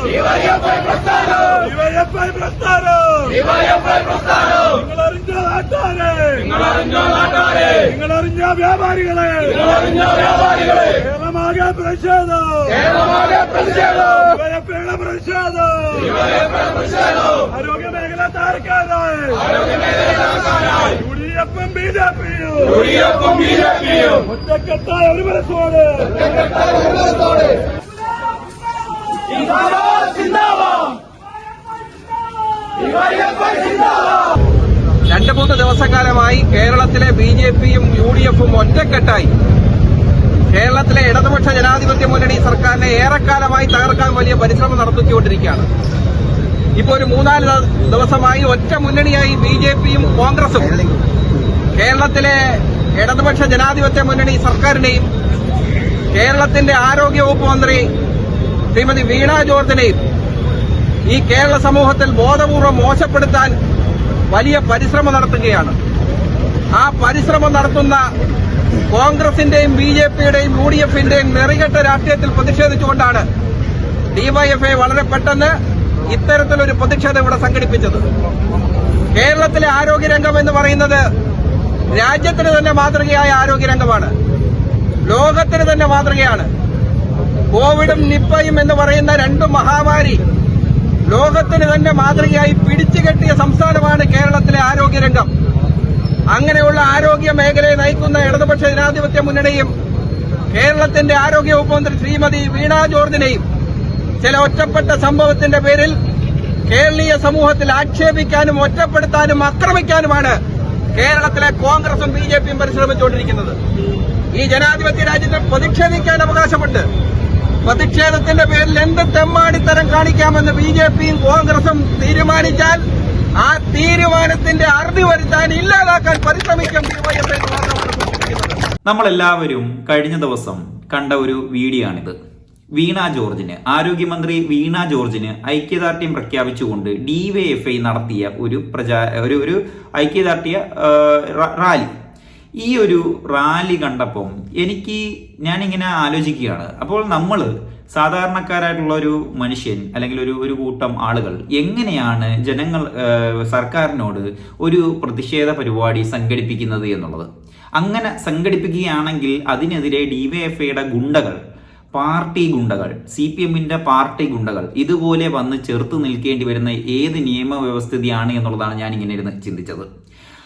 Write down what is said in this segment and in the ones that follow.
പറയുവാരെന്നറിയണ്ടേ അറിയുവാരെന്നറിയണ്ടേ ഡിവൈഎഫ്ഐ പ്രസ്ഥാനം. ഡിവൈഎഫ്ഐ പ്രസ്ഥാനം. ഡിവൈഎഫ്ഐ പ്രസ്ഥാനം. ഡിവൈഎഫ്ഐ പ്രസ്ഥാനം നിങ്ങളറിഞ്ഞ നാട്ടാരെ. നാട്ടുകാരെ നിങ്ങളറിഞ്ഞ വ്യാപാരികളെ? നിങ്ങളറിഞ്ഞോ വ്യാപാരികളെ. കേരളമാകെ പ്രതിഷേധം. കേരളമാകെ പ്രതിഷേധം. ഡിവൈഎഫ്ഐയുടെ പ്രതിഷേധം. ഡിവൈഎഫ്ഐ പ്രതിഷേധം. ആരോഗ്യ മേഖല താരക്കാരായി യു ഡി എഫും ബി ജെ പിയും യുഡിഎഫും ബി ജെ പിയും ഒറ്റക്കെട്ടായ ഒരു മനസ്സോട്. രണ്ട് മൂന്ന് ദിവസക്കാലമായി കേരളത്തിലെ ബി ജെ പിയും യു ഡി എഫും ഒറ്റക്കെട്ടായി. കേരളത്തിലെ ഇടതുപക്ഷ ജനാധിപത്യ മുന്നണി സർക്കാരിനെ ഏറെക്കാലമായി തകർക്കാൻ വലിയ പരിശ്രമം നടത്തിക്കൊണ്ടിരിക്കുകയാണ്. ഇപ്പോൾ ഒരു മൂന്നാൽ ദിവസമായി ഒറ്റ മുന്നണിയായി ബി ജെ പിയും കോൺഗ്രസും. കേരളത്തിലെ ഇടതുപക്ഷ ജനാധിപത്യ മുന്നണി സർക്കാരിനെയും കേരളത്തിന്റെ ആരോഗ്യ ആരോഗ്യവകുപ്പ് മന്ത്രി ശ്രീമതി വീണ ജോർജിനെയും ഈ കേരള സമൂഹത്തിൽ ബോധപൂർവം മോശപ്പെടുത്താൻ വലിയ പരിശ്രമം നടത്തുകയാണ്. ആ പരിശ്രമം നടത്തുന്ന കോൺഗ്രസിന്റെയും ബി ജെ പിയുടെയും യു ഡി എഫിന്റെയും നെറികെട്ട രാഷ്ട്രീയത്തിൽ പ്രതിഷേധിച്ചുകൊണ്ടാണ് ഡിവൈഎഫ്ഐ വളരെ പെട്ടെന്ന് ഇത്തരത്തിലൊരു പ്രതിഷേധം ഇവിടെ സംഘടിപ്പിച്ചത്. കേരളത്തിലെ ആരോഗ്യരംഗം എന്ന് പറയുന്നത് രാജ്യത്തിന് തന്നെ മാതൃകയായ ആരോഗ്യരംഗമാണ്. ലോകത്തിന് തന്നെ മാതൃകയാണ്. കോവിഡും നിപ്പയും എന്ന് പറയുന്ന രണ്ട് മഹാമാരി ലോകത്തിന് തന്നെ മാതൃകയായി പിടിച്ചുകെട്ടിയ സംസ്ഥാനമാണ് കേരളത്തിലെ ആരോഗ്യരംഗം. അങ്ങനെയുള്ള ആരോഗ്യ മേഖലയെ നയിക്കുന്ന ഇടതുപക്ഷ ജനാധിപത്യ മുന്നണിയും കേരളത്തിന്റെ ആരോഗ്യ വകുപ്പ് മന്ത്രി ശ്രീമതി വീണ ജോർജിനെയും ചില ഒറ്റപ്പെട്ട സംഭവത്തിന്റെ പേരിൽ കേരളീയ സമൂഹത്തിൽ ആക്ഷേപിക്കാനും ഒറ്റപ്പെടുത്താനും ആക്രമിക്കാനുമാണ് കേരളത്തിലെ കോൺഗ്രസും ബി ജെ പിയും പരിശ്രമിച്ചുകൊണ്ടിരിക്കുന്നത്. ഈ ജനാധിപത്യ രാജ്യത്തെ പ്രതിഷേധിക്കാൻ അവകാശമുണ്ട്. പ്രതിഷേധത്തിന്റെ പേരിൽ എന്ത് തെമ്മാടിത്തരം കാണിക്കാമെന്ന് ബി ജെ പിയും കോൺഗ്രസും തീരുമാനിച്ചാൽ ആ തീരുമാനത്തിന്റെ അറുതി വരുത്താൻ ഇല്ലാതാക്കാൻ പരിശ്രമിക്കും നമ്മളെല്ലാവരും കഴിഞ്ഞ ദിവസം കണ്ട ഒരു വീഡിയോ ആണിത് വീണ ജോർജിന് ആരോഗ്യമന്ത്രി വീണ ജോർജിന് ഐക്യദാർഢ്യം പ്രഖ്യാപിച്ചുകൊണ്ട് ഡി വൈ എഫ് ഐ നടത്തിയ ഒരു പ്രചാ ഒരു ഒരു ഐക്യദാർഢ്യ റാലി. ഈ ഒരു റാലി കണ്ടപ്പം എനിക്ക് ഞാനിങ്ങനെ ആലോചിക്കുകയാണ്. അപ്പോൾ നമ്മൾ സാധാരണക്കാരായിട്ടുള്ള ഒരു മനുഷ്യൻ അല്ലെങ്കിൽ ഒരു ഒരു കൂട്ടം ആളുകൾ എങ്ങനെയാണ് ജനങ്ങൾ സർക്കാരിനോട് ഒരു പ്രതിഷേധ പരിപാടി സംഘടിപ്പിക്കുന്നത് എന്നുള്ളത്? അങ്ങനെ സംഘടിപ്പിക്കുകയാണെങ്കിൽ അതിനെതിരെ ഡിവൈഎഫ്ഐയുടെ ഗുണ്ടകൾ പാർട്ടി ഗുണ്ടകൾ സി പി എമ്മിന്റെ പാർട്ടി ഗുണ്ടകൾ ഇതുപോലെ വന്ന് ചെറുത്ത് നിൽക്കേണ്ടി വരുന്ന ഏത് നിയമവ്യവസ്ഥിതിയാണ് എന്നുള്ളതാണ് ഞാൻ ഇങ്ങനെ ഇരുന്ന് ചിന്തിച്ചത്.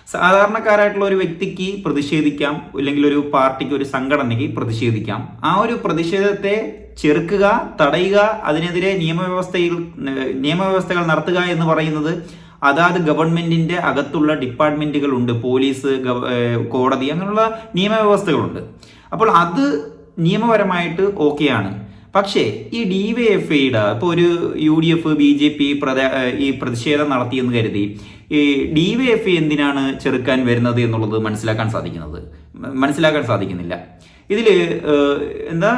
സാധാരണക്കാരായിട്ടുള്ള ഒരു വ്യക്തിക്ക് പ്രതിഷേധിക്കാം അല്ലെങ്കിൽ ഒരു പാർട്ടിക്ക് ഒരു സംഘടനയ്ക്ക് പ്രതിഷേധിക്കാം. ആ ഒരു പ്രതിഷേധത്തെ ചെറുക്കുക തടയുക അതിനെതിരെ നിയമവ്യവസ്ഥയിൽ നിയമവ്യവസ്ഥകൾ നടത്തുക എന്ന് പറയുന്നത് അതാത് ഗവൺമെന്റിന്റെ അകത്തുള്ള ഡിപ്പാർട്ട്മെന്റുകളുണ്ട്. പോലീസ് കോടതി അങ്ങനെയുള്ള നിയമവ്യവസ്ഥകളുണ്ട്. അപ്പോൾ അത് നിയമപരമായിട്ട് ഓക്കെയാണ്. പക്ഷേ ഈ ഡി വൈ എഫ് ഐയുടെ ഇപ്പോൾ ഒരു U D F B J P ഈ പ്രതിഷേധം നടത്തിയെന്ന് കരുതി ഈ ഡി വൈ എഫ് ഐ എന്തിനാണ് ചെറുക്കാൻ വരുന്നത് എന്നുള്ളത് മനസ്സിലാക്കാൻ സാധിക്കുന്നത്? മനസ്സിലാക്കാൻ സാധിക്കുന്നില്ല. ഇതിൽ എന്താ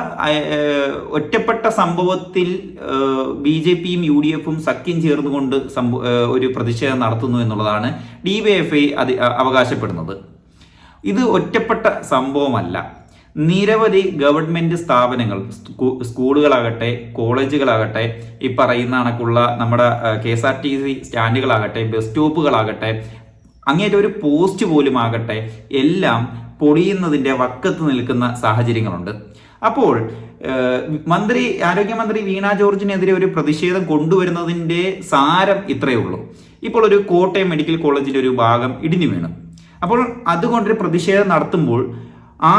ഒറ്റപ്പെട്ട സംഭവത്തിൽ ബി ജെ പിയും യു ഡി എഫും സഖ്യം ചേർന്നുകൊണ്ട് ഒരു പ്രതിഷേധം നടത്തുന്നു എന്നുള്ളതാണ് ഡി വൈ എഫ് ഐ അവകാശപ്പെടുന്നത്. ഇത് ഒറ്റപ്പെട്ട സംഭവമല്ല. നിരവധി ഗവൺമെന്റ് സ്ഥാപനങ്ങൾ സ്കൂളുകളാകട്ടെ കോളേജുകളാകട്ടെ ഈ പറയുന്ന കണക്കുള്ള നമ്മുടെ K S R T C സ്റ്റാൻഡുകളാകട്ടെ bus സ്റ്റോപ്പുകളാകട്ടെ അങ്ങേറ്റ ഒരു പോസ്റ്റ് പോലും ആകട്ടെ എല്ലാം പൊളിയുന്നതിന്റെ വക്കത്ത് നിൽക്കുന്ന സാഹചര്യങ്ങളുണ്ട്. അപ്പോൾ മന്ത്രി ആരോഗ്യമന്ത്രി വീണ ജോർജിനെതിരെ ഒരു പ്രതിഷേധം കൊണ്ടുവരുന്നതിന്റെ സാരം ഇത്രയേ ഉള്ളൂ. ഇപ്പോൾ ഒരു കോട്ടയം മെഡിക്കൽ കോളേജിന്റെ ഒരു ഭാഗം ഇടിഞ്ഞു വീണു. അപ്പോൾ അതുകൊണ്ടൊരു പ്രതിഷേധം നടത്തുമ്പോൾ ആ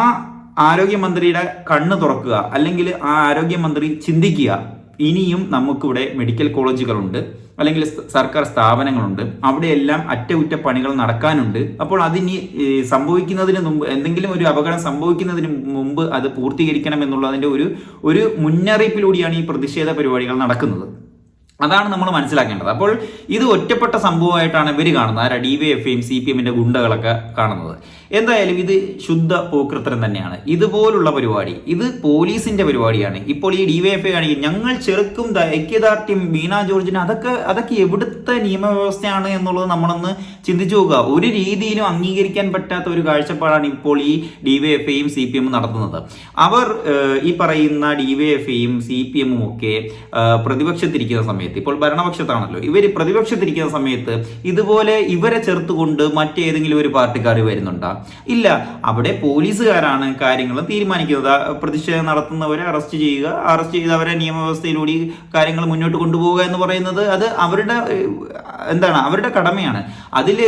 ആരോഗ്യമന്ത്രിയുടെ കണ്ണ് തുറക്കുക അല്ലെങ്കിൽ ആ ആരോഗ്യമന്ത്രി ചിന്തിക്കുക. ഇനിയും നമുക്കിവിടെ മെഡിക്കൽ കോളേജുകളുണ്ട്. അല്ലെങ്കിൽ സർക്കാർ സ്ഥാപനങ്ങളുണ്ട്. അവിടെയെല്ലാം അറ്റകുറ്റ പണികൾ നടക്കാനുണ്ട്. അപ്പോൾ അതിനി സംഭവിക്കുന്നതിന് മുമ്പ് എന്തെങ്കിലും ഒരു അപകടം സംഭവിക്കുന്നതിന് മുമ്പ് അത് പൂർത്തീകരിക്കണം എന്നുള്ളതിന്റെ ഒരു ഒരു മുന്നറിയിപ്പിലൂടെയാണ് ഈ പ്രതിഷേധ പരിപാടികൾ നടക്കുന്നത്. അതാണ് നമ്മൾ മനസ്സിലാക്കേണ്ടത്. അപ്പോൾ ഇത് ഒറ്റപ്പെട്ട സംഭവമായിട്ടാണ് ഇവർ കാണുന്നത്. ആരാ? ഡി വൈ എഫ് ഐയും സി പി എമ്മിന്റെ ഗുണ്ടകളൊക്കെ കാണുന്നത്. എന്തായാലും ഇത് ശുദ്ധ പോക്കൃത്തരം തന്നെയാണ്. ഇതുപോലുള്ള പരിപാടി ഇത് പോലീസിന്റെ പരിപാടിയാണ്. ഇപ്പോൾ ഈ ഡി വൈ എഫ് ഐ ആണെങ്കിൽ ഞങ്ങൾ ചെറുക്കും ഐക്യദാർഢ്യം മീന ജോർജിന് അതൊക്കെ അതൊക്കെ എവിടുത്തെ നിയമവ്യവസ്ഥയാണ് എന്നുള്ളത് നമ്മളൊന്ന് ചിന്തിച്ചു നോക്കുക. ഒരു രീതിയിലും അംഗീകരിക്കാൻ പറ്റാത്ത ഒരു കാഴ്ചപ്പാടാണ് ഇപ്പോൾ ഈ ഡി വൈ എഫ് ഐയും സി പി എമ്മും നടത്തുന്നത്. അവർ ഈ പറയുന്ന ഡി വൈ എഫ് ഐയും സി പി എമ്മും ഒക്കെ പ്രതിപക്ഷത്തിരിക്കുന്ന സമയത്ത് ഇപ്പോൾ ഭരണപക്ഷത്താണല്ലോ. ഇവർ പ്രതിപക്ഷത്തിരിക്കുന്ന സമയത്ത് ഇതുപോലെ ഇവരെ ചേർത്തുകൊണ്ട് മറ്റേതെങ്കിലും ഒരു പാർട്ടിക്കാർ വരുന്നുണ്ടോ? ഇല്ല. അവിടെ പോലീസുകാരാണ് കാര്യങ്ങൾ തീരുമാനിക്കുന്നത്. പ്രതിഷേധം നടത്തുന്നവരെ അറസ്റ്റ് ചെയ്യുക അറസ്റ്റ് ചെയ്ത് അവരെ നിയമവ്യവസ്ഥയിലൂടെ കാര്യങ്ങൾ മുന്നോട്ട് കൊണ്ടുപോകുക എന്ന് പറയുന്നത് അത് അവരുടെ എന്താണ് അവരുടെ കടമയാണ്. അതിൽ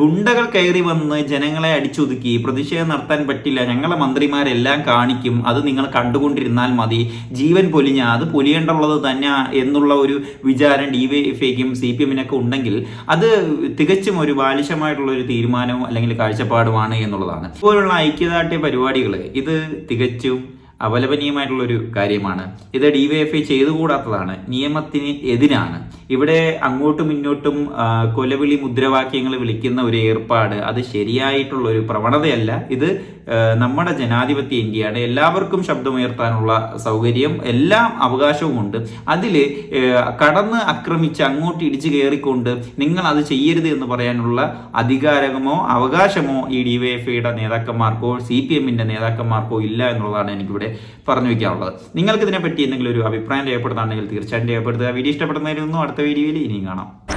ഗുണ്ടകൾ കയറി വന്ന് ജനങ്ങളെ അടിച്ചൊതുക്കി പ്രതിഷേധം നടത്താൻ പറ്റില്ല ഞങ്ങളെ മന്ത്രിമാരെല്ലാം കാണിക്കും അത് നിങ്ങൾ കണ്ടുകൊണ്ടിരുന്നാൽ മതി ജീവൻ പൊലിഞ്ഞ അത് പൊലിയേണ്ടുള്ളത് തന്നെ എന്നുള്ള ഒരു വിചാരം ഡി വൈ എഫ് ഐക്കും സി പി എമ്മിനൊക്കെ ഉണ്ടെങ്കിൽ അത് തികച്ചും ഒരു ബാലിശമായിട്ടുള്ള ഒരു തീരുമാനവും അല്ലെങ്കിൽ കാഴ്ചപ്പാടുമാണ് എന്നുള്ളതാണ്. ഇപ്പോഴുള്ള ഐക്യദാർഢ്യ പരിപാടികൾ ഇത് തികച്ചും അപലപനീയമായിട്ടുള്ള ഒരു കാര്യമാണ്. ഇത് ഡി വൈ എഫ് ഐ ചെയ്തുകൂടാത്തതാണ്. നിയമത്തിന് എതിരാണ്. ഇവിടെ അങ്ങോട്ടും ഇങ്ങോട്ടും കൊലവിളി മുദ്രാവാക്യങ്ങൾ വിളിക്കുന്ന ഒരു ഏർപ്പാട് അത് ശരിയായിട്ടുള്ള ഒരു പ്രവണതയല്ല. ഇത് നമ്മുടെ ജനാധിപത്യ ഇന്ത്യയാണ്. എല്ലാവർക്കും ശബ്ദമുയർത്താനുള്ള സൗകര്യം എല്ലാ അവകാശവുമുണ്ട് അതിൽ കടന്ന് ആക്രമിച്ച് അങ്ങോട്ട് ഇടിച്ചു കയറിക്കൊണ്ട് നിങ്ങൾ അത് ചെയ്യരുത് എന്ന് പറയാനുള്ള അധികാരമോ അവകാശമോ ഈ ഡി വൈ എഫ് ഐയുടെ നേതാക്കന്മാർക്കോ സി പി എമ്മിന്റെ നേതാക്കന്മാർക്കോ ഇല്ല എന്നുള്ളതാണ് എനിക്കിവിടെ പറഞ്ഞു വയ്ക്കാറുള്ളത് നിങ്ങൾക്ക് ഇതിനെപ്പറ്റി എന്തെങ്കിലും ഒരു അഭിപ്രായം രേഖപ്പെടുത്താണെങ്കിൽ തീർച്ചയായിട്ടും രേഖപ്പെടുത്തുക. വീഡിയോ ഇഷ്ടപ്പെടുന്നതിനൊന്നും അടുത്ത വീഡിയോയിൽ ഇനിയും കാണാം.